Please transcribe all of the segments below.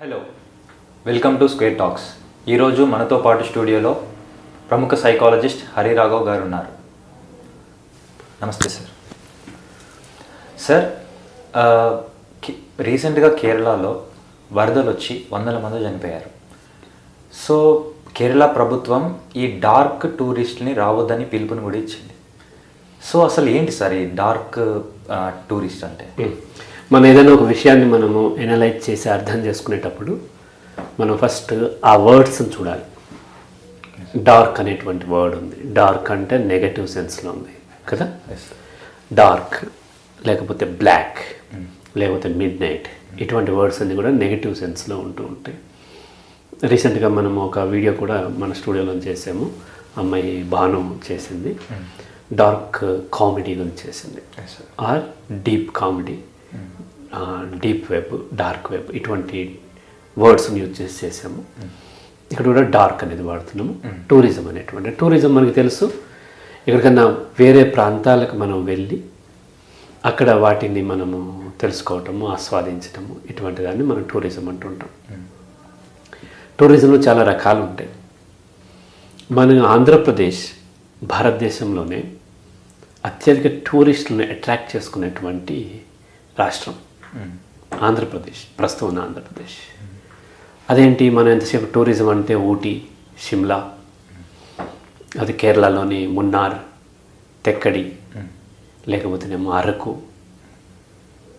Hello welcome to square talks. ఈరోజు మనతో పాటు స్టూడియోలో ప్రముఖ సైకాలజిస్ట్ హరి రాఘవ్ గారు ఉన్నారు నమస్తే సార్. సార్ రీసెంట్గా కేరళలో వరదలు వచ్చి వందల మంది చనిపోయారు. సో కేరళ ప్రభుత్వం ఈ డార్క్ టూరిస్ట్ని రావద్దని పిలుపుని కూడా ఇచ్చింది. సో అసలు ఏంటి సార్ ఈ డార్క్ టూరిస్ట్ అంటే? మనం ఏదైనా ఒక విషయాన్ని మనము ఎనలైజ్ చేసి అర్థం చేసుకునేటప్పుడు మనం ఫస్ట్ ఆ వర్డ్స్ని చూడాలి. డార్క్ అనేటువంటి వర్డ్ ఉంది. డార్క్ అంటే నెగటివ్ సెన్స్లో ఉంది. కదా. డార్క్ లేకపోతే బ్లాక్ లేకపోతే మిడ్ నైట్ ఇటువంటి వర్డ్స్ అన్ని కూడా నెగటివ్ సెన్స్లో ఉంటూ ఉంటాయి. రీసెంట్గా మనం ఒక వీడియో కూడా మన స్టూడియోలో చేసాము. అమ్మాయి భాను చేసింది. డార్క్ కామెడీ గురించి చేసింది. Or deep comedy deep web dark web ఇటువంటి వర్డ్స్ని యూజ్ చేసి చేసాము ఇక్కడ కూడా డార్క్ అనేది వాడుతున్నాము. టూరిజం అనేటువంటి టూరిజం మనకి తెలుసు. ఎక్కడికన్నా వేరే ప్రాంతాలకు మనం వెళ్ళి అక్కడ వాటిని మనము తెలుసుకోవటము ఆస్వాదించటము ఇటువంటి దాన్ని మనం టూరిజం అంటుంటాం. టూరిజంలో చాలా రకాలు ఉంటాయి. మన ఆంధ్రప్రదేశ్ భారతదేశంలోనే అత్యధిక టూరిస్టులను అట్రాక్ట్ చేసుకునేటువంటి రాష్ట్రం. ఆంధ్రప్రదేశ్ ప్రస్తుతం ఉన్న ఆంధ్రప్రదేశ్. అదేంటి మనం ఎంతసేపు టూరిజం అంటే ఊటీ షిమ్లా అది కేరళలోని మున్నార్ తెక్కడి లేకపోతేనేమో అరకు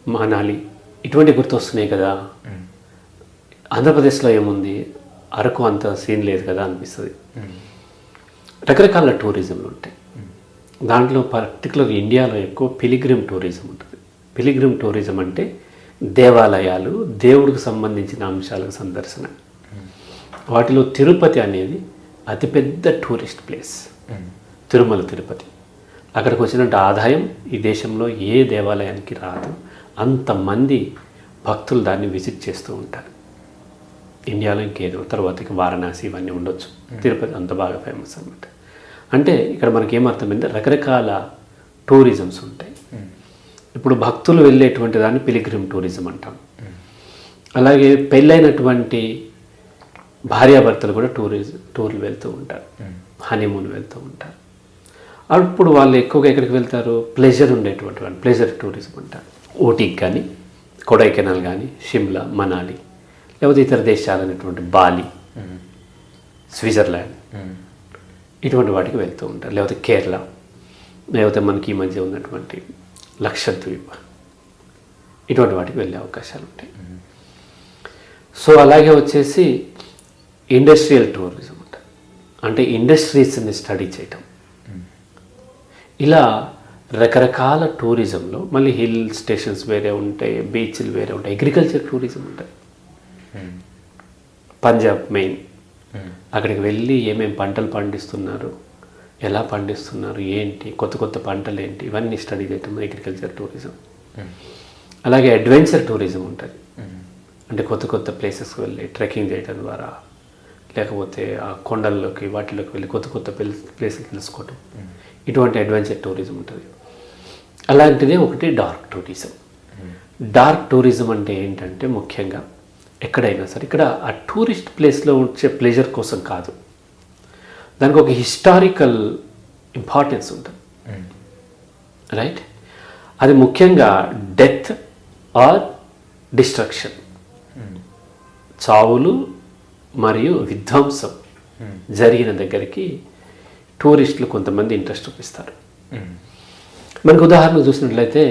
మనాలి ఇటువంటి గుర్తొస్తున్నాయి కదా. ఆంధ్రప్రదేశ్లో ఏముంది? అరకు అంత సీన్ లేదు కదా అనిపిస్తుంది. రకరకాల టూరిజంలు ఉంటాయి. దాంట్లో పర్టికులర్ ఇండియాలో ఎక్కువ పిలిగ్రిమ్ టూరిజం ఉంటుంది. పిలిగ్రిమ్ టూరిజం అంటే దేవాలయాలు దేవుడికి సంబంధించిన అంశాలకు సందర్శన. వాటిలో తిరుపతి అనేది అతిపెద్ద టూరిస్ట్ ప్లేస్. తిరుమల తిరుపతి. అక్కడికి వచ్చినట్టు ఆదాయం ఈ దేశంలో ఏ దేవాలయానికి రాదు. అంతమంది భక్తులు దాన్ని విజిట్ చేస్తూ ఉంటారు. ఇండియాలో ఇంకేదో తర్వాతకి వారణాసి ఇవన్నీ ఉండొచ్చు. తిరుపతి అంత బాగా ఫేమస్ అనమాట అంటే ఇక్కడ మనకి ఏమర్థమైంది రకరకాల టూరిజమ్స్ ఉంటాయి. ఇప్పుడు భక్తులు వెళ్ళేటువంటి దాన్ని పిలిగ్రిమ్ టూరిజం అంటాం. అలాగే పెళ్ళైనటువంటి భార్యాభర్తలు కూడా టూరిజం టూర్లు వెళ్తూ ఉంటారు. హనీమూన్ వెళ్తూ ఉంటారు. అప్పుడు వాళ్ళు ఎక్కువగా ఎక్కడికి వెళ్తారు? ప్లెజర్ ఉండేటువంటి వాళ్ళు ప్లెజర్ టూరిజం అంటారు. ఊటీకి కానీ కొడైకెనాల్ కానీ షిమ్లా మనాలి లేకపోతే ఇతర దేశాలైనటువంటి బాలి స్విట్జర్లాండ్ ఇటువంటి వాటికి వెళ్తూ ఉంటారు. లేకపోతే కేరళ లేకపోతే మనకి ఈ మధ్య ఉన్నటువంటి లక్షద్వీప్. ఇటువంటి వాటికి వెళ్ళే అవకాశాలు ఉంటాయి. సో అలాగే వచ్చేసి ఇండస్ట్రియల్ టూరిజం ఉంటుంది అంటే ఇండస్ట్రీస్ని స్టడీ చేయటం. ఇలా రకరకాల టూరిజంలో మళ్ళీ హిల్ స్టేషన్స్ వేరే ఉంటాయి బీచ్లు వేరే ఉంటాయి అగ్రికల్చర్ టూరిజం ఉంటాయి పంజాబ్ మెయిన్. అక్కడికి వెళ్ళి ఏమేమి పంటలు పండిస్తున్నారు ఎలా పండిస్తున్నారు ఏంటి కొత్త కొత్త పంటలు ఏంటి ఇవన్నీ స్టడీ చేయటం అగ్రికల్చర్ టూరిజం అలాగే అడ్వెంచర్ టూరిజం ఉంటుంది. అంటే కొత్త కొత్త ప్లేసెస్కి వెళ్ళి ట్రెక్కింగ్ చేయడం ద్వారా లేకపోతే ఆ కొండల్లోకి వాటిలోకి వెళ్ళి కొత్త కొత్త ప్లేసెస్ తెలుసుకోవటం. ఇటువంటి అడ్వెంచర్ టూరిజం ఉంటుంది. అలాంటిదే ఒకటి డార్క్ టూరిజం డార్క్ టూరిజం అంటే ఏంటంటే ముఖ్యంగా ఎక్కడైనా సరే ఇక్కడ ఆ టూరిస్ట్ ప్లేస్లో వచ్చే ప్లెజర్ కోసం కాదు. దానికి ఒక హిస్టారికల్ ఇంపార్టెన్స్ ఉంటుంది. రైట్ అది ముఖ్యంగా డెత్ ఆర్ డిస్ట్రక్షన్. చావులు మరియు విధ్వంసం జరిగిన దగ్గరికి టూరిస్టులు కొంతమంది ఇంట్రెస్ట్ చూపిస్తారు. మనకు ఉదాహరణ చూసినట్లయితే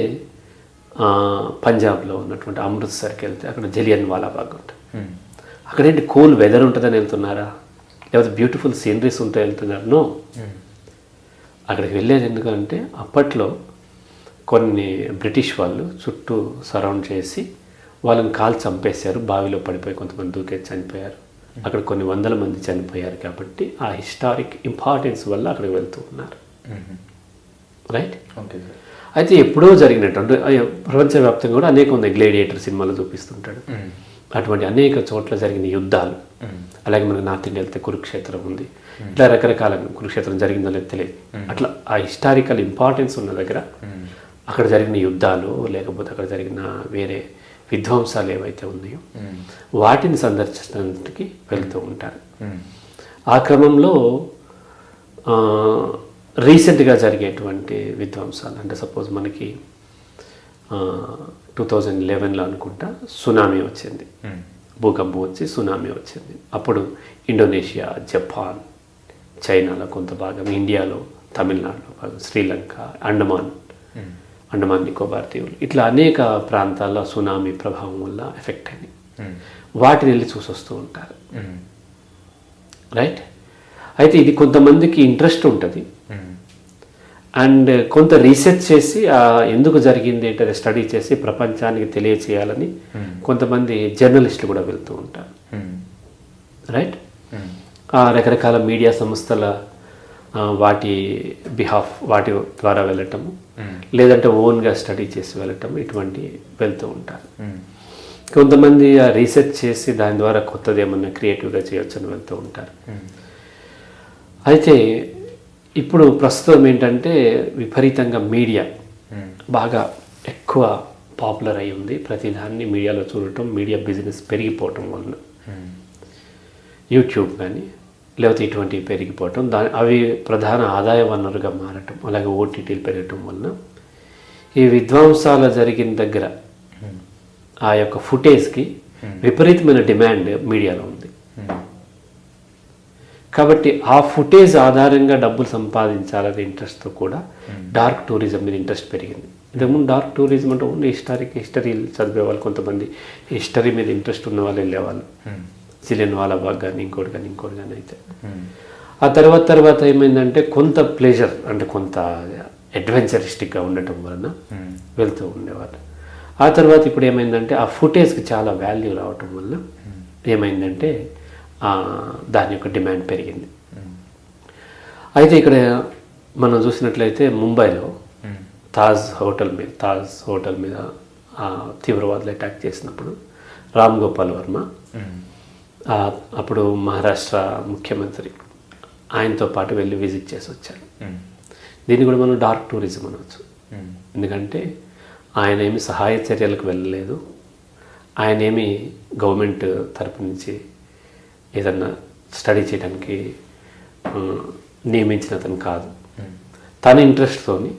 పంజాబ్లో ఉన్నటువంటి అమృత్సర్కి వెళ్తే అక్కడ జలియన్ వాలాబాగ్ ఉంటుంది. అక్కడ ఏంటి కూల్ వెదర్ ఉంటుందని వెళ్తున్నారా? లేకపోతే బ్యూటిఫుల్ సీనరీస్ ఉంటాయి వెళ్తున్నారు నో. అక్కడికి వెళ్ళేది ఎందుకంటే అప్పట్లో కొన్ని బ్రిటిష్ వాళ్ళు చుట్టూ సరౌండ్ చేసి వాళ్ళని కాల్ చంపేశారు. బావిలో పడిపోయి కొంతమంది దూకేసి చనిపోయారు. అక్కడ కొన్ని వందల మంది చనిపోయారు కాబట్టి ఆ హిస్టారిక్ ఇంపార్టెన్స్ వల్ల అక్కడికి వెళ్తూ ఉన్నారు. రైట్? ఓకే సార్ అయితే ఎప్పుడో జరిగినటువంటి అయ్యో, ప్రపంచవ్యాప్తంగా కూడా అనేక ఉన్నాయి గ్లేడియేటర్ సినిమాలు చూపిస్తుంటాడు. అటువంటి అనేక చోట్ల జరిగిన యుద్ధాలు. అలాగే మనకి నార్త్ ఇండియా వెళ్తే కురుక్షేత్రం ఉంది. ఇట్లా రకరకాల కురుక్షేత్రం జరిగిందో లేదో తెలియదు. అట్లా ఆ హిస్టారికల్ ఇంపార్టెన్స్ ఉన్న దగ్గర అక్కడ జరిగిన యుద్ధాలు లేకపోతే అక్కడ జరిగిన వేరే విధ్వంసాలు ఏవైతే ఉన్నాయో వాటిని సందర్శించడానికి వెళ్తూ ఉంటారు. ఆ క్రమంలో రీసెంట్గా జరిగేటువంటి విధ్వంసాలు అంటే సపోజ్ మనకి టూ థౌజండ్ లెవెన్లో అనుకుంటా సునామీ వచ్చింది. భూకంపం వచ్చి సునామీ వచ్చింది. అప్పుడు ఇండోనేషియా జపాన్ చైనాలో కొంత భాగం ఇండియాలో తమిళనాడులో భాగం శ్రీలంక అండమాన్ అండమాన్ నికోబార్ దీవులు ఇట్లా అనేక ప్రాంతాల్లో సునామీ ప్రభావం వల్ల ఎఫెక్ట్ అయింది వాటిని వెళ్ళి చూసి వస్తూ ఉంటారు. రైట్ అయితే ఇది కొంతమందికి ఇంట్రెస్ట్ ఉంటుంది. అండ్ కొంత రీసెర్చ్ చేసి ఆ ఎందుకు జరిగింది ఏంటనే స్టడీ చేసి ప్రపంచానికి తెలియచేయాలని కొంతమంది జర్నలిస్టులు కూడా వెళ్తూ ఉంటారు. రైట్ ఆ రకరకాల మీడియా సంస్థల వాటి బిహాఫ్ వాటి ద్వారా వెళ్ళటము. లేదంటే ఓన్గా స్టడీ చేసి వెళ్ళటం ఇటువంటి వెళ్తూ ఉంటారు. కొంతమంది ఆ రీసెర్చ్ చేసి దాని ద్వారా కొత్తది ఏమన్నా క్రియేటివ్గా చేయొచ్చని వెళ్తూ ఉంటారు. అయితే ఇప్పుడు ప్రస్తుతం ఏంటంటే విపరీతంగా మీడియా బాగా ఎక్కువ పాపులర్ అయి ఉంది. ప్రతిదాన్ని మీడియాలో చూడటం మీడియా బిజినెస్ పెరిగిపోవటం వలన. యూట్యూబ్ కానీ లేకపోతే ఇటువంటివి పెరిగిపోవటం దాని అవి ప్రధాన ఆదాయ వనరుగా మారటం అలాగే ఓటీటీలు పెరగటం వలన ఈ విధ్వంసాల జరిగిన దగ్గర ఆ యొక్క ఫుటేజ్కి విపరీతమైన డిమాండ్ మీడియాలో కాబట్టి ఆ ఫుటేజ్ ఆధారంగా డబ్బులు సంపాదించాలనే ఇంట్రెస్ట్తో కూడా డార్క్ టూరిజం మీద ఇంట్రెస్ట్ పెరిగింది. ఇంతకుముందు డార్క్ టూరిజం అంటే ఓన్లీ హిస్టారిక్ హిస్టరీ చదివే వాళ్ళు కొంతమంది హిస్టరీ మీద ఇంట్రెస్ట్ ఉన్న వాళ్ళు వెళ్ళేవాళ్ళు. సిలియన్ వాలాబాగ్ కానీ ఇంకోటి కానీ ఇంకోటి కానీ అయితే. ఆ తర్వాత తర్వాత ఏమైందంటే కొంత ప్లెజర్ అంటే కొంత అడ్వెంచరిస్టిక్గా ఉండటం వలన వెళ్తూ ఉండేవాళ్ళు. ఆ తర్వాత ఇప్పుడు ఏమైందంటే ఆ ఫుటేజ్కి చాలా వాల్యూ రావటం వల్ల ఏమైందంటే దాని యొక్క డిమాండ్ పెరిగింది. అయితే ఇక్కడ మనం చూసినట్లయితే ముంబైలో తాజ్ హోటల్ మీద తాజ్ హోటల్ మీద తీవ్రవాదులు అటాక్ చేసినప్పుడు రామ్ గోపాల్ వర్మ అప్పుడు మహారాష్ట్ర ముఖ్యమంత్రి ఆయనతో పాటు వెళ్ళి విజిట్ చేసి వచ్చారు. దీన్ని కూడా మనం డార్క్ టూరిజం అనవచ్చు ఎందుకంటే ఆయన ఏమి సహాయ చర్యలకు వెళ్ళలేదు. ఆయన ఏమి గవర్నమెంట్ తరపు నుంచి ఏదన్నా స్టడీ చేయడానికి నియమించిన అతను కాదు. తన ఇంట్రెస్ట్తోని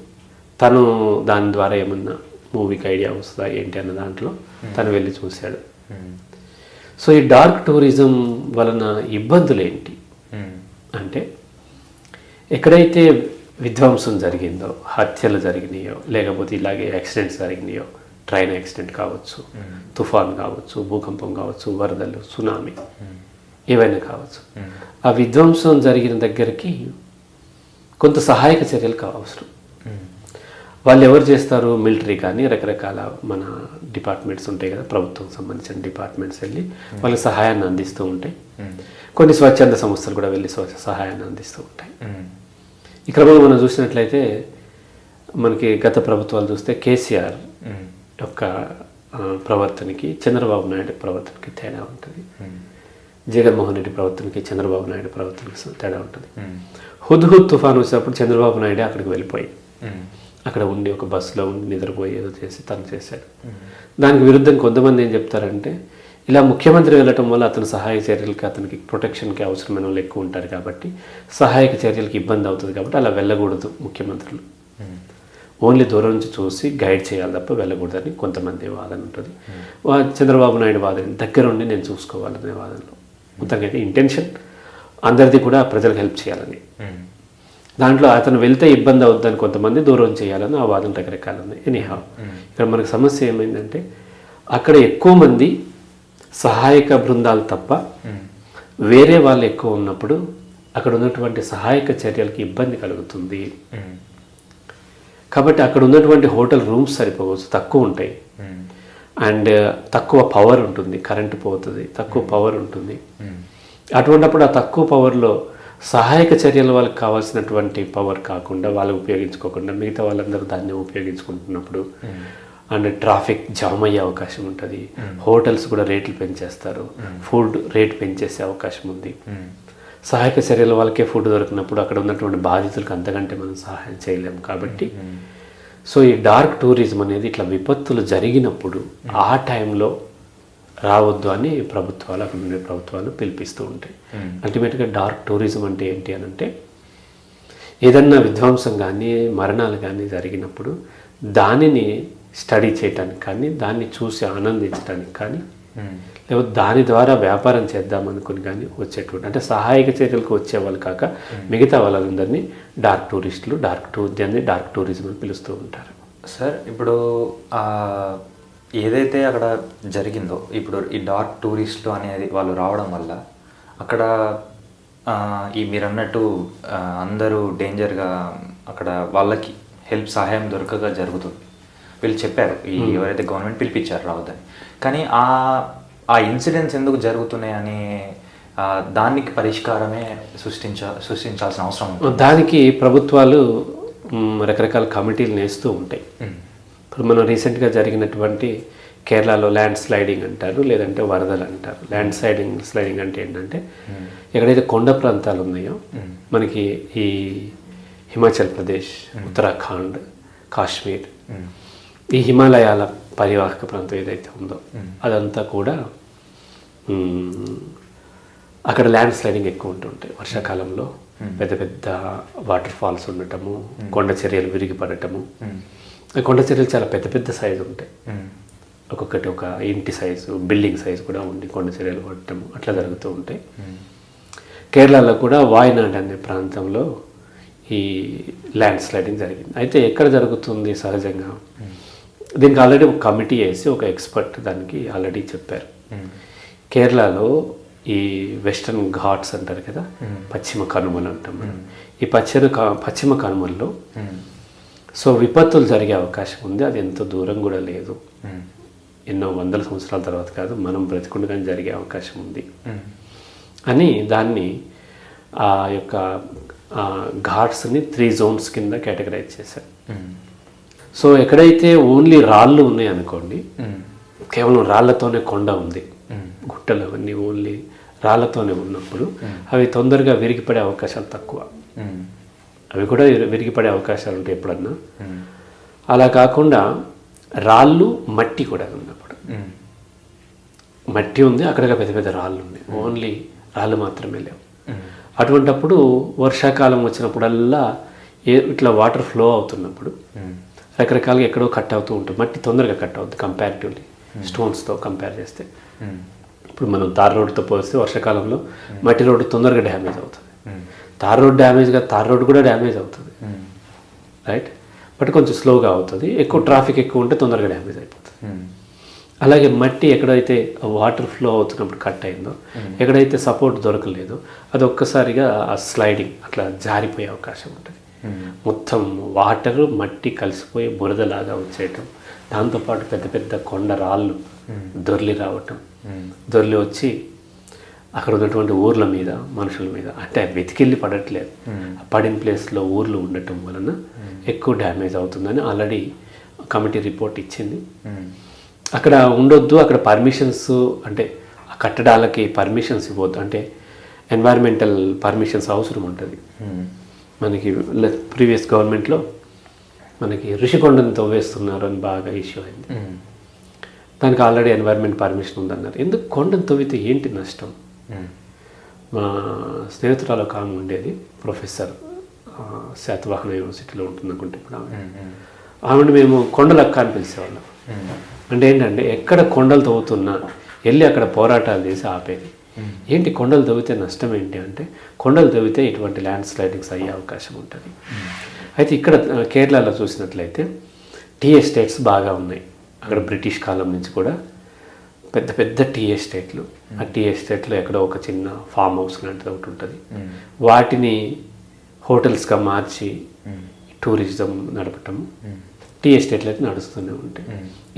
తను దాని ద్వారా ఏమన్నా మూవీకి ఐడియా వస్తుందా ఏంటి అన్న దాంట్లో తను వెళ్ళి చూశాడు. సో ఈ డార్క్ టూరిజం వలన ఇబ్బందులు ఏంటి అంటే ఎక్కడైతే విధ్వంసం జరిగిందో హత్యలు జరిగినాయో లేకపోతే ఇలాగే యాక్సిడెంట్స్ జరిగినాయో ట్రైన్ యాక్సిడెంట్ కావచ్చు తుఫాన్ కావచ్చు భూకంపం కావచ్చు వరదలు సునామీ ఏవైనా కావచ్చు. ఆ విధ్వంసం జరిగిన దగ్గరికి కొంత సహాయక చర్యలు అవసరం వాళ్ళు ఎవరు చేస్తారు? మిలిటరీ కానీ రకరకాల మన డిపార్ట్మెంట్స్ ఉంటాయి కదా ప్రభుత్వం సంబంధించిన డిపార్ట్మెంట్స్ వెళ్ళి వాళ్ళకి సహాయాన్ని అందిస్తూ ఉంటాయి. కొన్ని స్వచ్ఛంద సంస్థలు కూడా వెళ్ళి స్వచ్ఛ సహాయాన్ని అందిస్తూ ఉంటాయి. ఈ క్రమంలో మనం చూసినట్లయితే మనకి గత ప్రభుత్వాలు చూస్తే కేసీఆర్ యొక్క ప్రవర్తనకి చంద్రబాబు నాయుడు ప్రవర్తనకి తేడా ఉంటుంది. జగన్మోహన్ రెడ్డి ప్రవర్తనకి చంద్రబాబు నాయుడు ప్రవర్తనకి తేడా ఉంటుంది. హుద్హుద్ తుఫాన్ వచ్చినప్పుడు చంద్రబాబు నాయుడు అక్కడికి వెళ్ళిపోయి అక్కడ ఉండి ఒక బస్సులో ఉండి నిద్రపోయి ఏదో చేసి తను చేశాడు. దానికి విరుద్ధం కొంతమంది ఏం చెప్తారంటే ఇలా ముఖ్యమంత్రి వెళ్ళటం వల్ల అతని సహాయ చర్యలకి అతనికి ప్రొటెక్షన్కి అవసరమైన వాళ్ళు ఎక్కువ ఉంటారు కాబట్టి సహాయక చర్యలకి ఇబ్బంది అవుతుంది కాబట్టి అలా వెళ్ళకూడదు ముఖ్యమంత్రులు. ఓన్లీ దూరం నుంచి చూసి గైడ్ చేయాలి తప్ప వెళ్ళకూడదని కొంతమంది వాదన ఉంటుంది. చంద్రబాబు నాయుడు వాదన దగ్గర ఉండి నేను చూసుకోవాలనే వాదనలో. అయితే ఇంటెన్షన్ అందరిది కూడా ప్రజలకు హెల్ప్ చేయాలని. దాంట్లో అతను వెళ్తే ఇబ్బంది అవుద్దని కొంతమంది దూరం చేయాలని ఆ వాదన రకరకాలు ఉన్నాయి. ఎనీహా ఇక్కడ మనకు సమస్య ఏమైందంటే అక్కడ ఎక్కువ మంది సహాయక బృందాలు తప్ప వేరే వాళ్ళు ఎక్కువ ఉన్నప్పుడు అక్కడ ఉన్నటువంటి సహాయక చర్యలకి ఇబ్బంది కలుగుతుంది. కాబట్టి అక్కడ ఉన్నటువంటి హోటల్ రూమ్స్ సరిపోవచ్చు తక్కువ ఉంటాయి. అండ్ తక్కువ పవర్ ఉంటుంది కరెంటు పోతుంది తక్కువ పవర్ ఉంటుంది. అటువంటిప్పుడు ఆ తక్కువ పవర్లో సహాయక చర్యల వాళ్ళకి కావాల్సినటువంటి పవర్ కాకుండా వాళ్ళు ఉపయోగించుకోకుండా మిగతా వాళ్ళందరూ దాన్ని ఉపయోగించుకుంటున్నప్పుడు అండ్ ట్రాఫిక్ జామ్ అయ్యే అవకాశం ఉంటుంది. హోటల్స్ కూడా రేట్లు పెంచేస్తారు. ఫుడ్ రేట్ పెంచేసే అవకాశం ఉంది. సహాయక చర్యల వాళ్ళకే ఫుడ్ దొరికినప్పుడు అక్కడ ఉన్నటువంటి బాధితులకు అంతకంటే మనం సహాయం చేయలేము కాబట్టి సో ఈ డార్క్ టూరిజం అనేది ఇట్లా విపత్తులు జరిగినప్పుడు ఆ టైంలో రావద్దు అని ప్రభుత్వాలు అక్కడ ఉండే ప్రభుత్వాలు పిలిపిస్తూ ఉంటాయి. అల్టిమేట్గా డార్క్ టూరిజం అంటే ఏంటి అని అంటే ఏదన్నా విధ్వంసం కానీ మరణాలు కానీ జరిగినప్పుడు దానిని స్టడీ చేయటానికి కానీ దాన్ని చూసి ఆనందించడానికి కానీ లేకపోతే దాని ద్వారా వ్యాపారం చేద్దాం అనుకుని కానీ వచ్చేటువంటి అంటే సహాయక చర్యలకు వచ్చేవాళ్ళు కాక మిగతా వాళ్ళందరినీ డార్క్ టూరిస్టులు డార్క్ టూ దాన్ని డార్క్ టూరిజం అని పిలుస్తూ ఉంటారు. సార్ ఇప్పుడు ఏదైతే అక్కడ జరిగిందో ఇప్పుడు ఈ డార్క్ టూరిస్టులు అనేది వాళ్ళు రావడం వల్ల అక్కడ ఈ మీరు అన్నట్టు అందరూ డేంజర్గా అక్కడ వాళ్ళకి హెల్ప్ సహాయం దొరకగా జరుగుతుంది. వీళ్ళు చెప్పారు ఈ ఎవరైతే గవర్నమెంట్ పిలిపించారు రావద్దని. కానీ ఆ ఆ ఇన్సిడెంట్స్ ఎందుకు జరుగుతున్నాయి అనే దానికి పరిష్కారమే సృష్టించ సృష్టించాల్సిన అవసరం ఉంది దానికి ప్రభుత్వాలు రకరకాల కమిటీలు నేస్తూ ఉంటాయి. ఇప్పుడు మనం రీసెంట్గా జరిగినటువంటి కేరళలో ల్యాండ్ స్లైడింగ్ అంటారు లేదంటే వరదలు అంటారు. ల్యాండ్ స్లైడింగ్ స్లైడింగ్ అంటే ఏంటంటే ఎక్కడైతే కొండ ప్రాంతాలు ఉన్నాయో మనకి ఈ హిమాచల్ ప్రదేశ్ ఉత్తరాఖండ్ కాశ్మీర్. ఈ హిమాలయాల పరివాహక ప్రాంతం ఏదైతే ఉందో అదంతా కూడా అక్కడ ల్యాండ్ స్లైడింగ్ ఎక్కువ ఉంటుంటాయి వర్షాకాలంలో పెద్ద పెద్ద వాటర్ ఫాల్స్ ఉండటము కొండ చర్యలు విరిగిపడటము. కొండ చర్యలు చాలా పెద్ద పెద్ద సైజు ఉంటాయి. ఒక్కొక్కటి ఒక ఇంటి సైజు బిల్డింగ్ సైజు కూడా ఉండి కొండ చర్యలు పడటం అట్లా జరుగుతూ ఉంటాయి. కేరళలో కూడా వాయనాడ్ అనే ప్రాంతంలో ఈ ల్యాండ్ స్లైడింగ్ జరిగింది. అయితే ఎక్కడ జరుగుతుంది సహజంగా? దీనికి ఆల్రెడీ ఒక కమిటీ వేసి ఒక ఎక్స్పర్ట్ దానికి ఆల్రెడీ చెప్పారు. కేరళలో ఈ వెస్టర్న్ ఘాట్స్ అంటారు కదా పశ్చిమ కనుమలు అంటాం మనం ఈ పశ్చిమ పశ్చిమ కనుమల్లో. సో విపత్తులు జరిగే అవకాశం ఉంది అది ఎంతో దూరం కూడా లేదు. ఎన్నో వందల సంవత్సరాల తర్వాత కాదు మనం బ్రతికుండగానే జరిగే అవకాశం ఉంది. అని దాన్ని ఆ యొక్క ఘాట్స్ని త్రీ జోన్స్ కింద కేటగరైజ్ చేశారు. సో ఎక్కడైతే ఓన్లీ రాళ్ళు ఉన్నాయి అనుకోండి. కేవలం రాళ్ళతోనే కొండ ఉంది. గుట్టలు అవన్నీ ఓన్లీ రాళ్ళతోనే ఉన్నప్పుడు అవి తొందరగా విరిగిపడే అవకాశాలు తక్కువ. అవి కూడా విరి- విరిగిపడే అవకాశాలు ఉంటాయి ఎప్పుడన్నా. అలా కాకుండా రాళ్ళు మట్టి కూడా ఉన్నప్పుడు. మట్టి ఉంది అక్కడ పెద్ద పెద్ద రాళ్ళు ఉన్నాయి ఓన్లీ రాళ్ళు మాత్రమే లేవు. అటువంటప్పుడు వర్షాకాలం వచ్చినప్పుడల్లా ఏ ఇట్లా వాటర్ ఫ్లో అవుతున్నప్పుడు. రకరకాలుగా ఎక్కడో కట్ అవుతూ ఉంటుంది. మట్టి తొందరగా కట్ అవుతుంది కంపారిటివ్లీ స్టోన్స్తో కంపేర్ చేస్తే. ఉమ్. ఇప్పుడు మనం తార్ రోడ్డుతో పోలిస్తే వర్షాకాలంలో మట్టి రోడ్డు తొందరగా డ్యామేజ్ అవుతుంది. తార్ రోడ్ డ్యామేజ్గా తార్ రోడ్డు కూడా డ్యామేజ్ అవుతుంది. రైట్ బట్ కొంచెం స్లోగా అవుతుంది. ఎక్కువ ట్రాఫిక్ ఎక్కువ ఉంటే తొందరగా డ్యామేజ్ అయిపోతుంది. అలాగే మట్టి ఎక్కడైతే వాటర్ ఫ్లో అవుతున్నప్పుడు కట్ అయిందో ఎక్కడైతే సపోర్ట్ దొరకలేదో అది ఒక్కసారిగా ఆ స్లైడింగ్ అట్లా జారిపోయే అవకాశం ఉంటుంది. మొత్తం వాటర్ మట్టి కలిసిపోయి బురదలాగా వచ్చేయటం. దాంతోపాటు పెద్ద పెద్ద కొండ రాళ్ళు దొర్లి రావటం. దొర్లి వచ్చి అక్కడ ఉన్నటువంటి ఊర్ల మీద మనుషుల మీద అంటే వెతికెళ్ళి పడట్లేదు. పడిన ప్లేస్లో ఊర్లు ఉండటం వలన ఎక్కువ డ్యామేజ్ అవుతుందని ఆల్రెడీ కమిటీ రిపోర్ట్ ఇచ్చింది. అక్కడ ఉండొద్దు అక్కడ పర్మిషన్స్ అంటే ఆ కట్టడాలకి పర్మిషన్స్ ఇవ్వద్దు. అంటే ఎన్వైర్మెంటల్ పర్మిషన్స్ అవసరం ఉంటుంది. మనకి ప్రీవియస్ గవర్నమెంట్లో మనకి ఋషికొండను తవ్వేస్తున్నారు అని బాగా ఇష్యూ అయింది. దానికి ఆల్రెడీ ఎన్వైర్మెంట్ పర్మిషన్ ఉందన్నారు ఎందుకు కొండను తవ్వితే ఏంటి నష్టం. మా స్నేహితురాలు ఒక ఆమె ఉండేది ప్రొఫెసర్ శాతవాహన యూనివర్సిటీలో ఉంటుంది అనుకుంటే ఇప్పుడు ఆమె. ఆవిడ మేము కొండలక్క అని పిలిచేవాళ్ళం. అంటే ఏంటంటే ఎక్కడ కొండలు తవ్వుతున్నా వెళ్ళి అక్కడ పోరాటాలు చేసి ఆపేది ఏంటి కొండలు తవ్వితే నష్టం ఏంటి అంటే కొండలు తవ్వితే ఇటువంటి ల్యాండ్ స్లైడింగ్స్ అయ్యే అవకాశం ఉంటుంది. అయితే ఇక్కడ కేరళలో చూసినట్లయితే టీ ఎస్టేట్స్ బాగా ఉన్నాయి. అక్కడ బ్రిటిష్ కాలం నుంచి కూడా పెద్ద పెద్ద టీ ఎస్టేట్లు ఆ టీ ఎస్టేట్లో ఎక్కడో ఒక చిన్న ఫామ్ హౌస్ లాంటిది ఒకటి ఉంటుంది. వాటిని హోటల్స్గా మార్చి. టూరిజం నడపటం. టీ ఎస్టేట్లు అయితే నడుస్తూనే ఉంటాయి.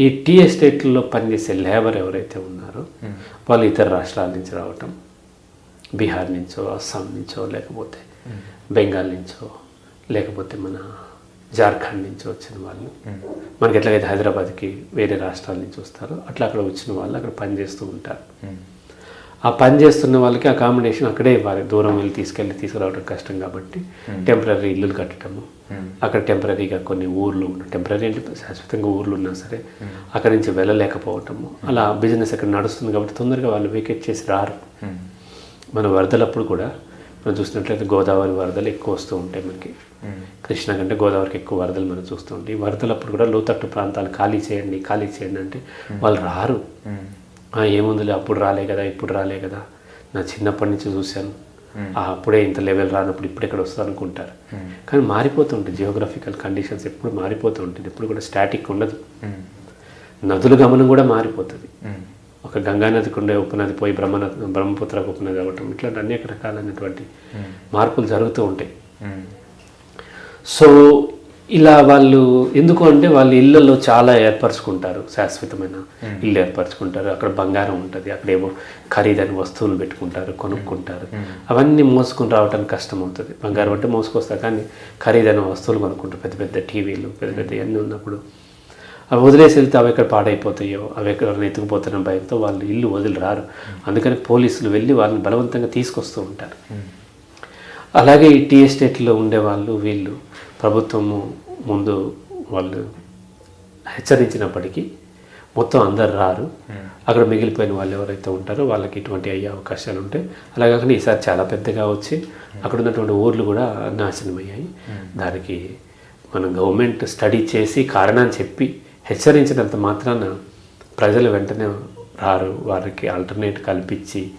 ఈ టీ ఎస్టేట్లో పనిచేసే లేబర్ ఎవరైతే ఉన్నారో. వాళ్ళు ఇతర రాష్ట్రాల నుంచి రావటం బీహార్ నుంచో అస్సాం నుంచో లేకపోతే బెంగాల్ నుంచో లేకపోతే మన జార్ఖండ్ నుంచి వచ్చిన వాళ్ళు. మనకి ఎట్లాగైతే హైదరాబాద్కి వేరే రాష్ట్రాల నుంచి వస్తారో అట్లా అక్కడ వచ్చిన వాళ్ళు అక్కడ పనిచేస్తూ ఉంటారు. ఆ పని చేస్తున్న వాళ్ళకి అకామిడేషన్ అక్కడే ఇవ్వాలి. దూరం వెళ్ళి తీసుకెళ్ళి తీసుకురావడం కష్టం కాబట్టి టెంపరీ ఇల్లులు కట్టడము. అక్కడ టెంపరీగా కొన్ని ఊర్లు టెంపరీ అంటే శాశ్వతంగా ఊర్లు ఉన్నా సరే అక్కడి నుంచి వెళ్ళలేకపోవటము. అలా బిజినెస్ అక్కడ నడుస్తుంది కాబట్టి తొందరగా వాళ్ళు వేకెట్ చేసి రారు. మన వరదలప్పుడు కూడా మనం చూసినట్లయితే గోదావరి వరదలు ఎక్కువ వస్తూ ఉంటాయి మనకి. కృష్ణ కంటే గోదావరికి ఎక్కువ వరదలు మనం చూస్తూ ఉంటాం ఈ వరదలప్పుడు కూడా లోతట్టు ప్రాంతాలు ఖాళీ చేయండి ఖాళీ చేయండి అంటే వాళ్ళు రారు. "ఆ, ఏముందిలే అప్పుడు రాలే కదా ఇప్పుడు రాలే కదా. నా చిన్నప్పటి నుంచి చూశాను. "ఆ, అప్పుడే ఇంత లెవెల్ రానప్పుడు ఇప్పుడు ఎక్కడ వస్తుంది అనుకుంటారు. కానీ మారిపోతుంటాయి జియోగ్రఫికల్ కండిషన్స్ ఎప్పుడు మారిపోతూ ఉంటుంది ఎప్పుడు కూడా స్టాటిక్ ఉండదు. నదుల గమనం కూడా మారిపోతుంది. ఒక గంగా నదికి ఉండే ఉపనది పోయి బ్రహ్మన బ్రహ్మపుత్రకు ఉపనది అవ్వటం ఇట్లాంటి అనేక రకాలైనటువంటి మార్పులు జరుగుతూ ఉంటాయి. సో ఇలా వాళ్ళు ఎందుకు అంటే వాళ్ళు ఇళ్ళల్లో చాలా ఏర్పరచుకుంటారు శాశ్వతమైన ఇల్లు ఏర్పరచుకుంటారు. అక్కడ బంగారం ఉంటుంది అక్కడేమో ఖరీదైన వస్తువులు పెట్టుకుంటారు కొనుక్కుంటారు. అవన్నీ మోసుకుని రావడానికి కష్టం అవుతుంది బంగారం అంటే మోసుకొస్తారు కానీ ఖరీదైన వస్తువులు కొనుక్కుంటారు. పెద్ద పెద్ద టీవీలు పెద్ద పెద్ద ఇవన్నీ ఉన్నప్పుడు అవి వదిలేసి వెళ్తే అవి ఎక్కడ పాడైపోతాయో అవి ఎక్కడ ఎత్తుకుపోతున్న భయంతో వాళ్ళు ఇల్లు వదిలి రారు అందుకని పోలీసులు వెళ్ళి వాళ్ళని బలవంతంగా తీసుకొస్తూ ఉంటారు. అలాగే ఈ టీ ఎస్టేట్లో ఉండేవాళ్ళు వీళ్ళు ప్రభుత్వము ముందు వాళ్ళు హెచ్చరించినప్పటికీ మొత్తం అందరు రారు. అక్కడ మిగిలిపోయిన వాళ్ళు ఎవరైతే ఉంటారో వాళ్ళకి ఇటువంటి అయ్యే అవకాశాలు ఉంటాయి అలా కాకుండా ఈసారి చాలా పెద్దగా వచ్చి అక్కడ ఉన్నటువంటి ఊర్లు కూడా నాశనం అయ్యాయి దానికి మన గవర్నమెంట్ స్టడీ చేసి కారణాన్ని చెప్పి హెచ్చరించినంత మాత్రాన ప్రజలు వెంటనే రారు. వారికి ఆల్టర్నేట్ కల్పించి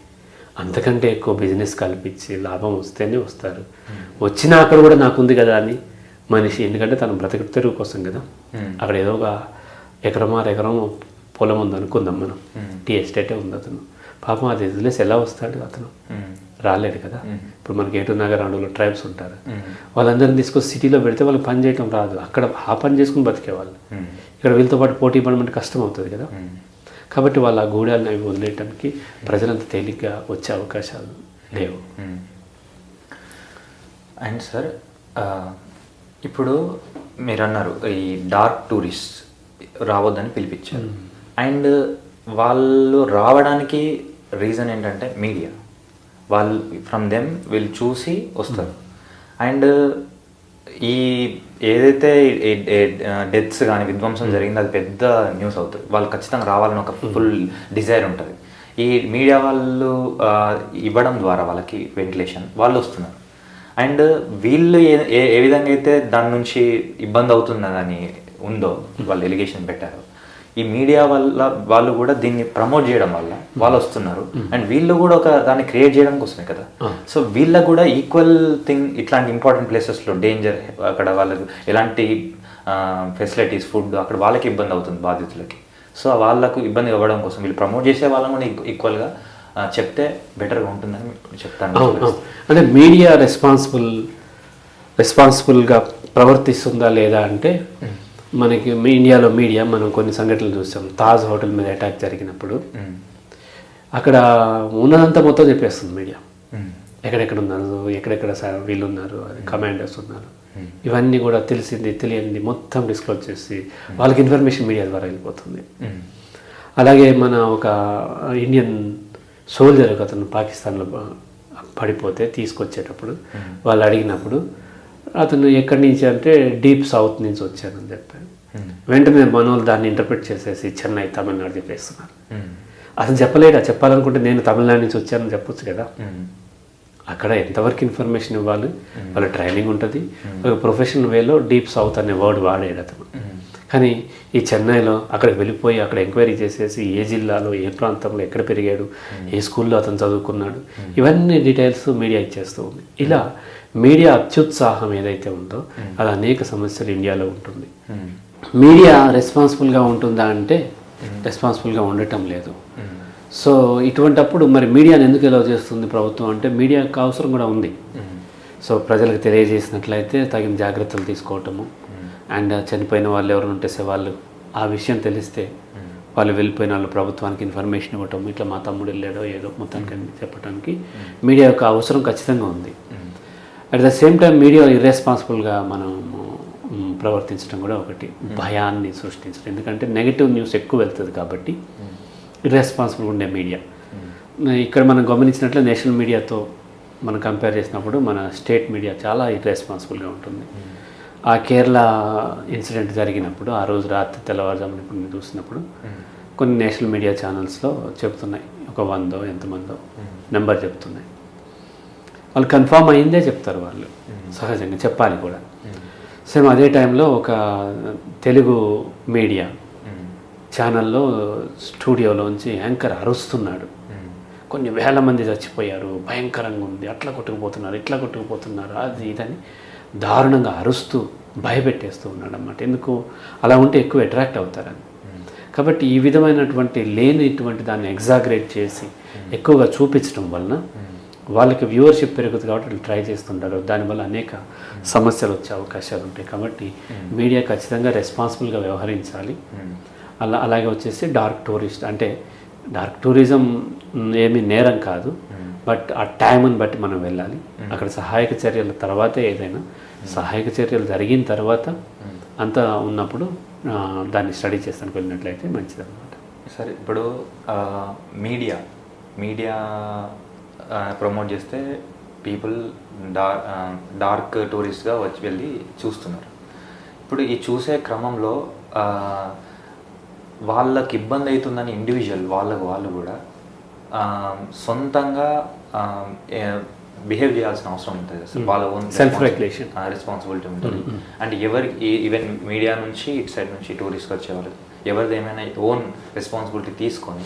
అంతకంటే ఎక్కువ బిజినెస్ కల్పించి లాభం వస్తేనే వస్తారు. వచ్చినా అక్కడ కూడా నాకు ఉంది కదా అని మనిషి. ఎందుకంటే తను బ్రతక తెరువు కోసం కదా. అక్కడ ఏదో ఒక ఎకరమార ఎకరం పొలం ఉంది అనుకుందాం మనం టీ ఎస్టేటే ఉంది అతను. పాపం అది వదిలేసి ఎలా వస్తాడు అతను? రాలేడు కదా. ఇప్పుడు మనకి ఏటు నగర్ అడవులో ట్రైబ్స్ ఉంటారు. వాళ్ళందరిని తీసుకొచ్చి సిటీలో పెడితే వాళ్ళకి పని చేయటం రాదు. అక్కడ ఆ పని చేసుకుని బతికేవాళ్ళు. ఇక్కడ వీళ్ళతో పాటు పోటీ పడమంటే కష్టం అవుతుంది కదా. కాబట్టి వాళ్ళ ఆ గూడాలను అవి వదిలేయటానికి ప్రజలంత తేలిగ్గా వచ్చే అవకాశాలు లేవు. అండ్ సార్ ఇప్పుడు మీరు అన్నారు ఈ డార్క్ టూరిస్ట్ రావద్దని పిలిపించారు. అండ్ వాళ్ళు రావడానికి రీజన్ ఏంటంటే మీడియా వాళ్ళు ఫ్రమ్ దెమ్ వీళ్ళు చూసి వస్తారు. అండ్ ఈ ఏదైతే డెత్స్ కానీ విధ్వంసం జరిగిందో అది పెద్ద న్యూస్ అవుతుంది. వాళ్ళు ఖచ్చితంగా రావాలని ఒక ఫుల్ డిజైర్ ఉంటుంది. ఈ మీడియా వాళ్ళు ఇవ్వడం ద్వారా వాళ్ళకి వెంటిలేషన్ వాళ్ళు వస్తున్నారు. అండ్ వీళ్ళు ఏ ఏ- విధంగా అయితే దాని నుంచి ఇబ్బంది అవుతున్నదని ఉందో వాళ్ళు ఎలిగేషన్ పెట్టారు. ఈ మీడియా వల్ల వాళ్ళు కూడా దీన్ని ప్రమోట్ చేయడం వల్ల వాళ్ళు వస్తున్నారు. అండ్ వీళ్ళు కూడా ఒక దాన్ని క్రియేట్ చేయడం కోసమే కదా. సో వీళ్ళకు కూడా ఈక్వల్ థింగ్ ఇట్లాంటి ఇంపార్టెంట్ ప్లేసెస్లో డేంజర్ అక్కడ వాళ్ళకు ఎలాంటి ఫెసిలిటీస్ ఫుడ్ అక్కడ వాళ్ళకి ఇబ్బంది అవుతుంది బాధితులకి. సో వాళ్ళకు ఇబ్బంది ఇవ్వడం కోసం వీళ్ళు ప్రమోట్ చేసే వాళ్ళని కూడా ఈక్వల్గా చెప్తే బెటర్గా ఉంటుందని చెప్తాను. అంటే మీడియా రెస్పాన్సిబుల్ రెస్పాన్సిబుల్గా ప్రవర్తిస్తుందా లేదా అంటే మనకి మీ ఇండియాలో మీడియా మనం కొన్ని సంఘటనలు చూసాం. తాజ్ హోటల్ మీద అటాక్ జరిగినప్పుడు. అక్కడ ఉన్నదంతా మొత్తం చెప్పేస్తుంది మీడియా. ఎక్కడెక్కడ ఉన్నారు ఎక్కడెక్కడ వీళ్ళు ఉన్నారు కమాండర్స్ ఉన్నారు. ఇవన్నీ కూడా తెలిసింది తెలియంది మొత్తం డిస్క్లోజ్ చేసి వాళ్ళకి ఇన్ఫర్మేషన్ మీడియా ద్వారా వెళ్ళిపోతుంది. అలాగే మన ఒక ఇండియన్ సోల్జర్ ఒక అతను పాకిస్తాన్లో పడిపోతే తీసుకొచ్చేటప్పుడు వాళ్ళు అడిగినప్పుడు అతను ఎక్కడి నుంచి అంటే డీప్ సౌత్ నుంచి వచ్చానని చెప్పారు. మ్మ్. వెంటనే మనోళ్ళు దాన్ని ఇంటర్ప్రిట్ చేసేసి చెన్నై తమిళనాడు చెప్పేస్తున్నారు. అతను చెప్పలేడా చెప్పాలనుకుంటే నేను తమిళనాడు నుంచి వచ్చానని చెప్పొచ్చు కదా. అక్కడ ఎంతవరకు ఇన్ఫర్మేషన్ ఇవ్వాలి? వాళ్ళ ట్రైనింగ్ ఉంటుంది. ఒక ప్రొఫెషనల్ వేలో డీప్ సౌత్ అనే వర్డ్ వాడాడు అతను. కానీ ఈ చెన్నైలో అక్కడికి వెళ్ళిపోయి అక్కడ ఎంక్వైరీ చేసేసి ఏ జిల్లాలో ఏ ప్రాంతంలో ఎక్కడ పెరిగాడు ఏ స్కూల్లో అతను చదువుకున్నాడు ఇవన్నీ డీటెయిల్స్ మీడియా ఇచ్చేస్తూ ఉంది. ఇలా మీడియా అత్యుత్సాహం ఏదైతే ఉందో అది అనేక సమస్యలు ఇండియాలో ఉంటుంది. మీడియా రెస్పాన్సిబుల్గా ఉంటుందా అంటే రెస్పాన్సిబుల్గా ఉండటం లేదు. సో ఇటువంటప్పుడు మరి మీడియాని ఎందుకు ఎలా చేస్తుంది ప్రభుత్వం అంటే మీడియాకు అవసరం కూడా ఉంది. సో ప్రజలకు తెలియజేసినట్లయితే తగిన జాగ్రత్తలు తీసుకోవటము. అండ్ చనిపోయిన వాళ్ళు ఎవరు ఉంటే వాళ్ళు ఆ విషయం తెలిస్తే వాళ్ళు వెళ్ళిపోయిన వాళ్ళు ప్రభుత్వానికి ఇన్ఫర్మేషన్ ఇవ్వటం ఇట్లా మా తమ్ముడు వెళ్ళాడో ఏదో మొత్తానికి అని చెప్పడానికి మీడియా యొక్క అవసరం ఖచ్చితంగా ఉంది. At the same time media ఇర్రెస్పాన్సిబుల్గా మనం ప్రవర్తించడం కూడా ఒకటి. భయాన్ని సృష్టించడం ఎందుకంటే నెగిటివ్ న్యూస్ ఎక్కువ వెళ్తుంది కాబట్టి ఇర్రెస్పాన్సిబుల్ ఉండే మీడియా ఇక్కడ మనం గమనించినట్లు నేషనల్ మీడియాతో మనం కంపేర్ చేసినప్పుడు మన స్టేట్ మీడియా చాలా ఇర్రెస్పాన్సిబుల్గా ఉంటుంది. ఆ కేరళ ఇన్సిడెంట్ జరిగినప్పుడు ఆ రోజు రాత్రి తెల్లవారుజామున ఇప్పుడు నేను చూసినప్పుడు కొన్ని నేషనల్ మీడియా ఛానల్స్లో చెప్తున్నాయి. ఒక వందో ఎంతమందో నెంబర్ చెప్తున్నాయి. వాళ్ళు కన్ఫామ్ అయిందే చెప్తారు వాళ్ళు. సహజంగా చెప్పాలి కూడా. సేమ్ అదే టైంలో ఒక తెలుగు మీడియా ఛానల్లో స్టూడియోలోంచి యాంకర్ అరుస్తున్నాడు. కొన్ని వేల మంది చచ్చిపోయారు భయంకరంగా ఉంది అట్లా కొట్టుకుపోతున్నారు ఇట్లా కొట్టుకుపోతున్నారు అది ఇదని దారుణంగా అరుస్తూ భయపెట్టేస్తూ ఉన్నాడు అన్నమాట ఎందుకు? అలా ఉంటే ఎక్కువ అట్రాక్ట్ అవుతారని. కాబట్టి ఈ విధమైనటువంటి లేనిటువంటి దాన్ని ఎగ్జాగరేట్ చేసి ఎక్కువగా చూపించడం వలన వాళ్ళకి వ్యూవర్షిప్ పెరుగుతుంది కాబట్టి వాళ్ళు ట్రై చేస్తుంటారు. దానివల్ల అనేక సమస్యలు వచ్చే అవకాశాలు ఉంటాయి. కాబట్టి మీడియా ఖచ్చితంగా రెస్పాన్సిబుల్గా వ్యవహరించాలి. అలా అలాగే వచ్చేసి డార్క్ టూరిస్ట్ అంటే డార్క్ టూరిజం ఏమీ నేరం కాదు. బట్ ఆ టైంని బట్టి మనం వెళ్ళాలి. అక్కడ సహాయక చర్యల తర్వాతే ఏదైనా సహాయక చర్యలు జరిగిన తర్వాత అంతా ఉన్నప్పుడు దాన్ని స్టడీ చేస్తానికి వెళ్ళినట్లయితే మంచిదన్నమాట. సరే ఇప్పుడు మీడియా. మీడియా ప్రమోట్ చేస్తే పీపుల్ డార్ డార్క్ టూరిస్ట్గా వచ్చి వెళ్ళి చూస్తున్నారు. ఇప్పుడు ఈ చూసే క్రమంలో వాళ్ళకి ఇబ్బంది అవుతుందని ఇండివిజువల్ వాళ్ళకు వాళ్ళు కూడా సొంతంగా బిహేవ్ చేయాల్సిన అవసరం ఉంటుంది. అసలు వాళ్ళ ఓన్ Self regulation. రెస్పాన్సిబిలిటీ ఉంటుంది. అండ్ ఎవరికి ఈవెన్ మీడియా నుంచి ఇటు సైడ్ నుంచి టూరిస్ట్ వచ్చేవాళ్ళు ఎవరిది ఏమైనా ఓన్ రెస్పాన్సిబిలిటీ తీసుకొని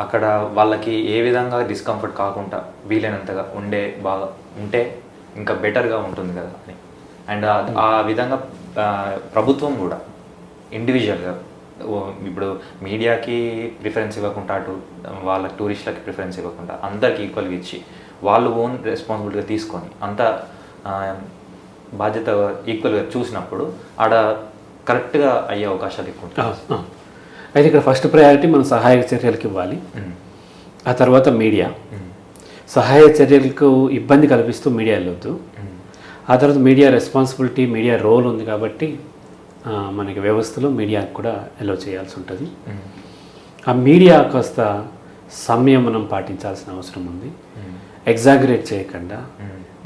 అక్కడ వాళ్ళకి ఏ విధంగా డిస్కంఫర్ట్ కాకుండా వీలైనంతగా ఉండే బాగా ఉంటే ఇంకా బెటర్గా ఉంటుంది కదా అని. అండ్ ఆ విధంగా ప్రభుత్వం కూడా ఇండివిజువల్గా ఇప్పుడు మీడియాకి ప్రిఫరెన్స్ ఇవ్వకుండా అటు వాళ్ళ టూరిస్టులకి ప్రిఫరెన్స్ ఇవ్వకుండా అందరికి ఈక్వల్గా ఇచ్చి వాళ్ళు ఓన్ రెస్పాన్సిబిలిటీగా తీసుకొని అంత బాధ్యత ఈక్వల్గా చూసినప్పుడు ఆడ కరెక్ట్గా అయ్యే అవకాశాలు ఎక్కువ ఉంటాయి. అయితే ఇక్కడ ఫస్ట్ ప్రయారిటీ మనం సహాయక చర్యలకు ఇవ్వాలి. ఆ తర్వాత మీడియా. ఉమ్, సహాయక చర్యలకు ఇబ్బంది కల్పిస్తూ మీడియా వెళ్ళొద్దు. ఆ తర్వాత మీడియా రెస్పాన్సిబిలిటీ మీడియా రోల్ ఉంది కాబట్టి మనకి వ్యవస్థలో మీడియాకు కూడా ఎలో చేయాల్సి ఉంటుంది. ఆ మీడియా కాస్త సంయమనం పాటించాల్సిన అవసరం ఉంది. ఎగ్జాగరేట్ చేయకుండా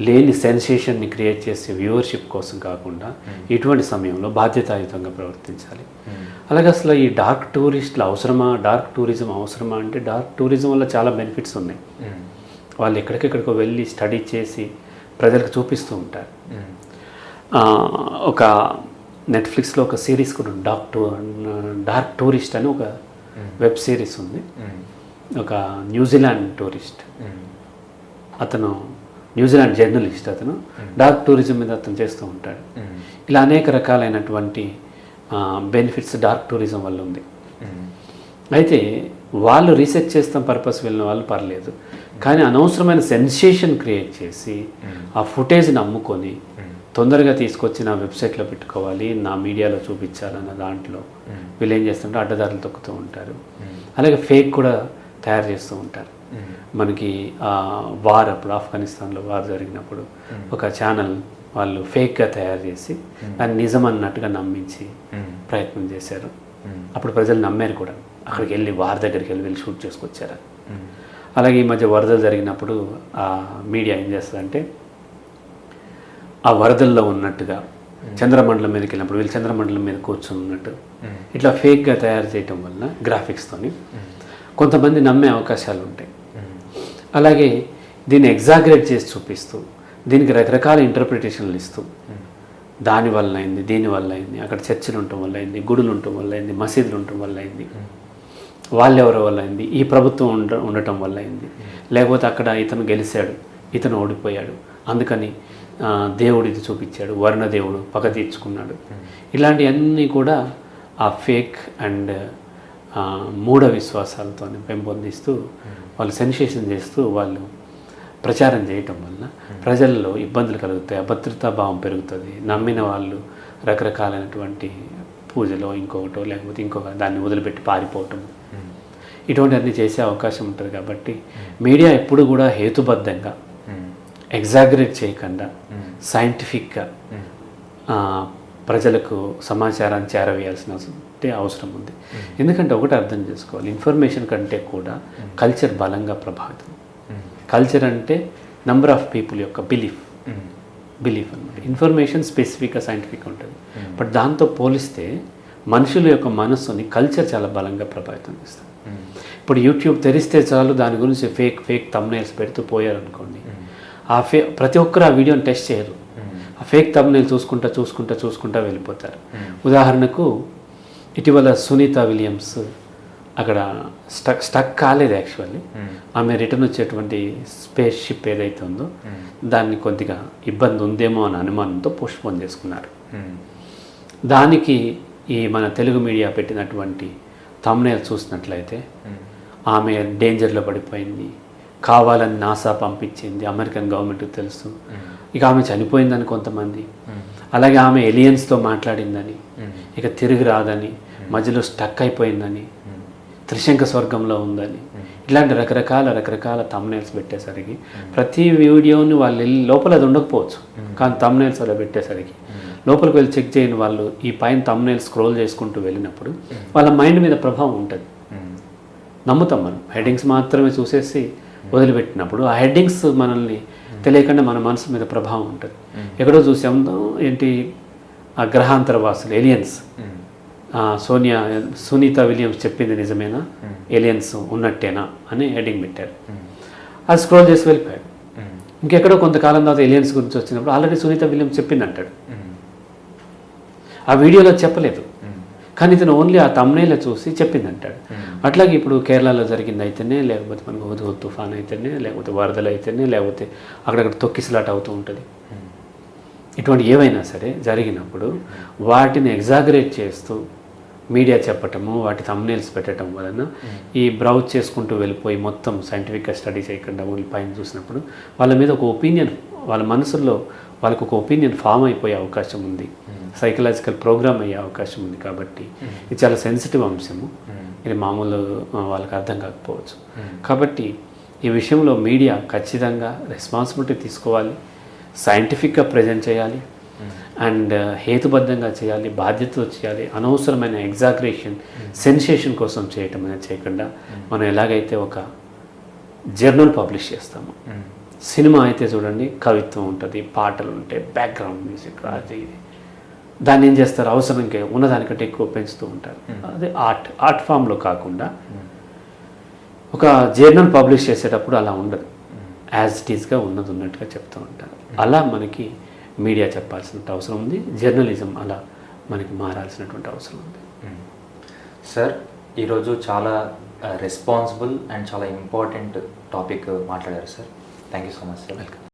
లేని సెన్సేషన్ని క్రియేట్ చేసే వ్యూవర్షిప్ కోసం కాకుండా ఇటువంటి సమయంలో బాధ్యతాయుతంగా ప్రవర్తించాలి. అలాగే అసలు ఈ డార్క్ టూరిస్టులు అవసరమా డార్క్ టూరిజం అవసరమా అంటే డార్క్ టూరిజం వల్ల చాలా బెనిఫిట్స్ ఉన్నాయి. వాళ్ళు ఎక్కడికెక్కడికో వెళ్ళి స్టడీ చేసి ప్రజలకు చూపిస్తూ ఉంటారు. ఒక నెట్ఫ్లిక్స్లో ఒక సిరీస్ కూడా ఉంది, డార్క్ టూ డార్క్ టూరిస్ట్ అని ఒక వెబ్ సిరీస్ ఉంది. ఉమ్, ఒక న్యూజిలాండ్ టూరిస్ట్ ఉమ్, అతను న్యూజిలాండ్ జర్నలిస్ట్ అతను. డార్క్ టూరిజం మీద అతను చేస్తూ ఉంటాడు. ఇలా అనేక రకాలైనటువంటి బెనిఫిట్స్ డార్క్ టూరిజం వల్ల ఉంది. అయితే వాళ్ళు రీసెర్చ్ చేస్తాం పర్పస్ వెళ్ళిన వాళ్ళు పర్లేదు. కానీ అనవసరమైన సెన్సేషన్ క్రియేట్ చేసి ఆ ఫుటేజ్ని అమ్ముకొని తొందరగా తీసుకొచ్చి నా వెబ్సైట్లో పెట్టుకోవాలి నా మీడియాలో చూపించాలన్న దాంట్లో వీళ్ళు ఏం చేస్తుంటే అడ్డదారులు తొక్కుతూ ఉంటారు. అలాగే ఫేక్ కూడా తయారు చేస్తూ ఉంటారు. మనకి ఆ వార్ అప్పుడు ఆఫ్ఘనిస్తాన్లో వార్ జరిగినప్పుడు ఒక ఛానల్ వాళ్ళు ఫేక్గా తయారు చేసి దాన్ని నిజం అన్నట్టుగా నమ్మించి ప్రయత్నం చేశారు. అప్పుడు ప్రజలు నమ్మారు కూడా. అక్కడికి వెళ్ళి వార్ దగ్గరికి వెళ్ళి వెళ్ళి షూట్ చేసుకొచ్చారు. అలాగే ఈ మధ్య వరదలు జరిగినప్పుడు ఆ మీడియా ఏం చేస్తుందంటే ఆ వరదల్లో ఉన్నట్టుగా చంద్రమండలం మీదకి వెళ్ళినప్పుడు వీళ్ళు చంద్రమండలం మీద కూర్చొని ఉన్నట్టు ఇట్లా ఫేక్గా తయారు చేయటం వలన గ్రాఫిక్స్తోని కొంతమంది నమ్మే అవకాశాలు ఉంటాయి. అలాగే దీన్ని ఎగ్జాగరేట్ చేసి చూపిస్తూ దీనికి రకరకాల ఇంటర్ప్రిటేషన్లు ఇస్తూ దాని వల్ల అయింది దీని వల్ల అయింది అక్కడ చర్చిలు ఉండటం వల్ల అయింది గుడులు ఉండటం వల్ల అయింది మసీదులు ఉండటం వల్ల అయింది. వాళ్ళెవరి వల్ల అయింది? ఈ ప్రభుత్వం ఉండ ఉండటం వల్ల అయింది. లేకపోతే అక్కడ ఇతను గెలిచాడు ఇతను ఓడిపోయాడు. అందుకని దేవుడు ఇది చూపించాడు వర్ణ దేవుడు పగ తీర్చుకున్నాడు. ఇలాంటివన్నీ కూడా ఆ ఫేక్ అండ్ మూఢ విశ్వాసాలతో పెంపొందిస్తూ వాళ్ళు సెన్సేషన్ చేస్తూ వాళ్ళు ప్రచారం చేయటం వలన ప్రజల్లో ఇబ్బందులు కలుగుతాయి అభద్రతా భావం పెరుగుతుంది. నమ్మిన వాళ్ళు రకరకాలైనటువంటి పూజలో ఇంకొకటో లేకపోతే ఇంకొక దాన్ని వదిలిపెట్టి పారిపోవటం. ఇటువంటి అన్ని చేసే అవకాశం ఉంటుంది కాబట్టి మీడియా ఎప్పుడు కూడా హేతుబద్ధంగా ఎగ్జాగరేట్ చేయకుండా సైంటిఫిక్గా ప్రజలకు సమాచారాన్ని చేరవేయాల్సిన అవసరం ఉంది. ఎందుకంటే ఒకటి అర్థం చేసుకోవాలి. ఇన్ఫర్మేషన్ కంటే కూడా కల్చర్ బలంగా ప్రభావితం. కల్చర్ అంటే నంబర్ ఆఫ్ పీపుల్ యొక్క బిలీఫ్. బిలీఫ్ అనమాట ఇన్ఫర్మేషన్ స్పెసిఫిక్గా సైంటిఫిక్ ఉంటుంది. బట్ దాంతో పోలిస్తే మనుషుల యొక్క మనస్సుని కల్చర్ చాలా బలంగా ప్రభావితం చేస్తుంది. ఇప్పుడు యూట్యూబ్ తెరిస్తే చాలు దాని గురించి ఫేక్ ఫేక్ తమ్నైల్స్ పెడుతూ పోయారనుకోండి. ఆ ఫే ప్రతి ఒక్కరు ఆ వీడియోని టెస్ట్ చేయరు. ఆ ఫేక్ తమ్నైల్ చూసుకుంటా చూసుకుంటా చూసుకుంటా వెళ్ళిపోతారు. ఉదాహరణకు ఇటీవల సునీత విలియమ్స్ అక్కడ స్టక్ స్టక్ కాలేదు యాక్చువల్లీ. ఆమె రిటర్న్ వచ్చేటువంటి స్పేస్ షిప్ ఏదైతే ఉందో దాన్ని కొద్దిగా ఇబ్బంది ఉందేమో అని అనుమానంతో పోస్ట్పోన్ చేసుకున్నారు. దానికి ఈ మన తెలుగు మీడియా పెట్టినటువంటి తమ్నేల్ చూసినట్లయితే ఆమె డేంజర్లో పడిపోయింది. కావాలని నాసా పంపించింది. అమెరికన్ గవర్నమెంట్కి తెలుసు. ఇక ఆమె చనిపోయిందని కొంతమంది. అలాగే ఆమె ఎలియన్స్తో మాట్లాడిందని. ఇక తిరిగి రాదని. మధ్యలో స్టక్ అయిపోయిందని. త్రిశంక స్వర్గంలో ఉందని. ఇలాంటి రకరకాల రకరకాల తమ్నేల్స్ పెట్టేసరికి ప్రతి వీడియోని వాళ్ళు వెళ్ళి లోపల అది ఉండకపోవచ్చు. కానీ తమ్నేల్స్ అలా పెట్టేసరికి లోపలికి వెళ్ళి చెక్ చేయని వాళ్ళు ఈ పైన తమ్నేల్ స్క్రోల్ చేసుకుంటూ వెళ్ళినప్పుడు వాళ్ళ మైండ్ మీద ప్రభావం ఉంటుంది. నమ్ముతాం మనం. హెడ్డింగ్స్ మాత్రమే చూసేసి వదిలిపెట్టినప్పుడు ఆ హెడ్డింగ్స్ మనల్ని తెలియకుండా మన మనసు మీద ప్రభావం ఉంటుంది. ఎక్కడో చూసాం ఏంటి ఆ గ్రహాంతర వాసులు ఏలియన్స్ సోనియా సునీత విలియమ్స్ చెప్పింది నిజమేనా? ఏలియన్స్ ఉన్నట్టేనా అని హెడ్డింగ్ పెట్టారు. అది స్క్రోల్ చేసి వెళ్ళిపోయాడు ఇంకెక్కడో కొంతకాలం తర్వాత ఏలియన్స్ గురించి వచ్చినప్పుడు ఆల్రెడీ సునీత విలియమ్స్ చెప్పింది అంటాడు ఆ వీడియోలో చెప్పలేదు. కానీ ఇతను ఓన్లీ ఆ తమ్నేలో చూసి చెప్పింది అంటాడు అట్లాగే ఇప్పుడు కేరళలో జరిగింది అయితేనే లేకపోతే మనకు హుద్ తుఫాన్ అయితేనే లేకపోతే వరదలు అయితేనే లేకపోతే అక్కడక్కడ తొక్కిసలాట అవుతూ ఉంటుంది. ఇటువంటి ఏవైనా సరే జరిగినప్పుడు వాటిని ఎగ్జాగరేట్ చేస్తూ మీడియా చెప్పటము వాటి తమ్నేల్స్ పెట్టడం వలన ఈ బ్రౌజ్ చేసుకుంటూ వెళ్ళిపోయి మొత్తం సైంటిఫిక్గా స్టడీ చేయకుండా పైన చూసినప్పుడు వాళ్ళ మీద ఒక ఒపీనియన్ వాళ్ళ మనసులో వాళ్ళకు ఒక ఒపీనియన్ ఫామ్ అయిపోయే అవకాశం ఉంది. సైకలాజికల్ ప్రోగ్రామ్ అయ్యే అవకాశం ఉంది కాబట్టి ఇది చాలా సెన్సిటివ్ అంశము. ఇది మామూలు వాళ్ళకి అర్థం కాకపోవచ్చు. కాబట్టి ఈ విషయంలో మీడియా ఖచ్చితంగా రెస్పాన్సిబిలిటీ తీసుకోవాలి సైంటిఫిక్గా ప్రజెంట్ చేయాలి అండ్ హేతుబద్ధంగా చేయాలి బాధ్యతతో చేయాలి అనవసరమైన ఎగ్జాగ్రేషన్ సెన్సేషన్ కోసం చేయటం అనేది చేయకుండా మనం ఎలాగైతే ఒక జర్నల్ పబ్లిష్ చేస్తాము సినిమా అయితే చూడండి కవిత్వం ఉంటుంది పాటలు ఉంటాయి బ్యాక్గ్రౌండ్ మ్యూజిక్ అది ఇది. దాన్ని ఏం చేస్తారు? అవసరంకే ఉన్నదానికంటే ఎక్కువ పెంచుతూ ఉంటారు. అదే ఆర్ట్. ఆర్ట్ ఫామ్లో కాకుండా ఒక జర్నల్ పబ్లిష్ చేసేటప్పుడు అలా ఉండదు. యాజ్ ఇట్ ఈస్గా ఉన్నది ఉన్నట్టుగా చెప్తూ ఉంటారు. అలా మనకి మీడియా చెప్పాల్సిన అవసరం ఉంది. జర్నలిజం అలా మనకి మారాల్సినటువంటి అవసరం ఉంది. సార్ ఈరోజు చాలా రెస్పాన్సిబుల్ అండ్ చాలా ఇంపార్టెంట్ టాపిక్ మాట్లాడారు sir. Thank you so much sir welcome